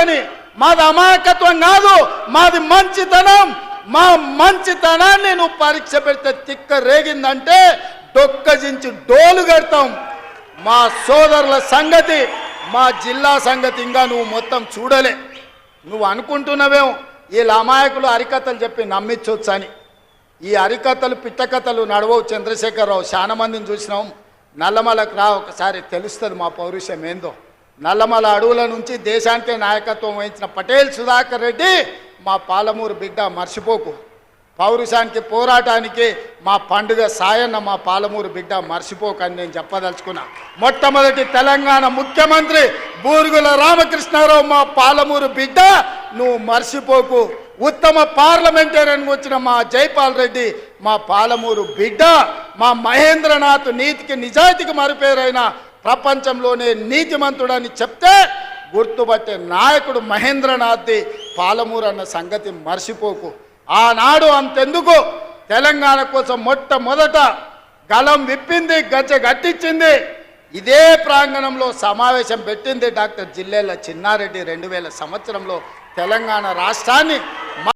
అని. మాది అమాయకత్వం కాదు మాది మంచితనం. మా మంచితనాన్ని నువ్వు పరీక్ష పెడితే తిక్క రేగిందంటే డొక్కజించి డోలు కడతాం. మా సోదరుల సంగతి మా జిల్లా సంగతి ఇంకా నువ్వు మొత్తం చూడలే. నువ్వు అనుకుంటున్నావేమో వీళ్ళ అమాయకులు హరికథలు చెప్పి నమ్మించవచ్చు అని ఈ హరికథలు పిట్టకథలు నడవవు చంద్రశేఖరరావు. చాలా మందిని చూసినాం. నల్లమలకు రా ఒకసారి తెలుస్తుంది మా పౌరుషం ఏందో. నల్లమల అడవుల నుంచి దేశానికే నాయకత్వం వహించిన పటేల్ సుధాకర్ రెడ్డి మా పాలమూరు బిడ్డ మర్చిపోకు. పౌరుషానికి పోరాటానికి మా పండుగ సాయన్న మా పాలమూరు బిడ్డ మర్చిపోకని నేను చెప్పదలుచుకున్నా. మొట్టమొదటి తెలంగాణ ముఖ్యమంత్రి బూరుగుల రామకృష్ణారావు మా పాలమూరు బిడ్డ నువ్వు మర్చిపోకు. ఉత్తమ పార్లమెంటేరియన్ వచ్చిన మా జైపాల్ రెడ్డి మా పాలమూరు బిడ్డ మా మహేంద్రనాథ్ నీతికి నిజాయితీకి మరుపేరైన ప్రపంచంలోనే నీతిమంతుడని చెప్తే గుర్తుపట్టే నాయకుడు మహేంద్రనాథ్ది పాలమూరు అన్న సంగతి మర్చిపోకు. ఆనాడు అంతెందుకు? తెలంగాణ కోసం మొట్టమొదట గలం విప్పింది గజ్జ గట్టించింది. ఇదే ప్రాంగణంలో సమావేశం పెట్టింది డాక్టర్ జిల్లేల చిన్నారెడ్డి. రెండు వేల సంవత్సరంలో తెలంగాణ రాష్ట్రాన్ని